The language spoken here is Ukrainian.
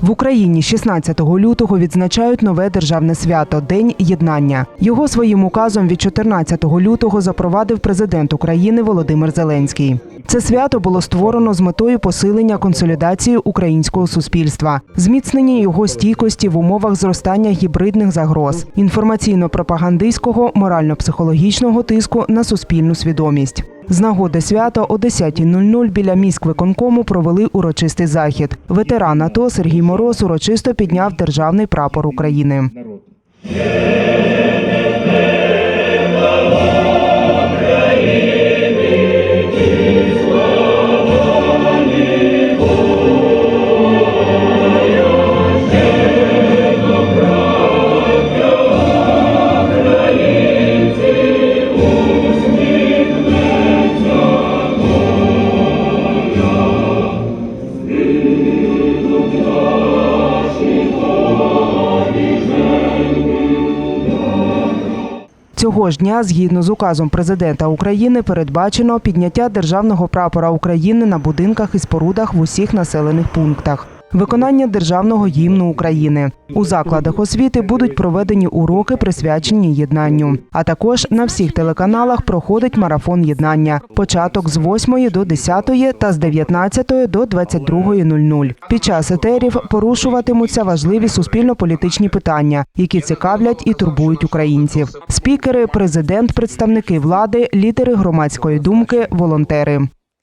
В Україні 16 лютого відзначають нове державне свято День єднання. Його своїм указом від 14 лютого запровадив президент України Володимир Зеленський. Це свято було створено з метою посилення консолідації українського суспільства, зміцнення його стійкості в умовах зростання гібридних загроз, інформаційно-пропагандистського, морально-психологічного тиску на суспільну свідомість. З нагоди свята о 10.00 біля міськвиконкому провели урочистий захід. Ветеран АТО Сергій Мороз урочисто підняв державний прапор України. Цього ж дня, згідно з указом президента України, передбачено підняття державного прапора України на будинках і спорудах в усіх населених пунктах. Виконання державного гімну України у закладах освіти будуть проведені уроки, присвячені єднанню. А також на всіх телеканалах проходить марафон єднання. Початок з 8 до 10 та з 19 до 22.00. Під час етерів порушуватимуться важливі суспільно-політичні питання, які цікавлять і турбують українців. Спікери, президент, представники влади, лідери громадської думки, волонтери.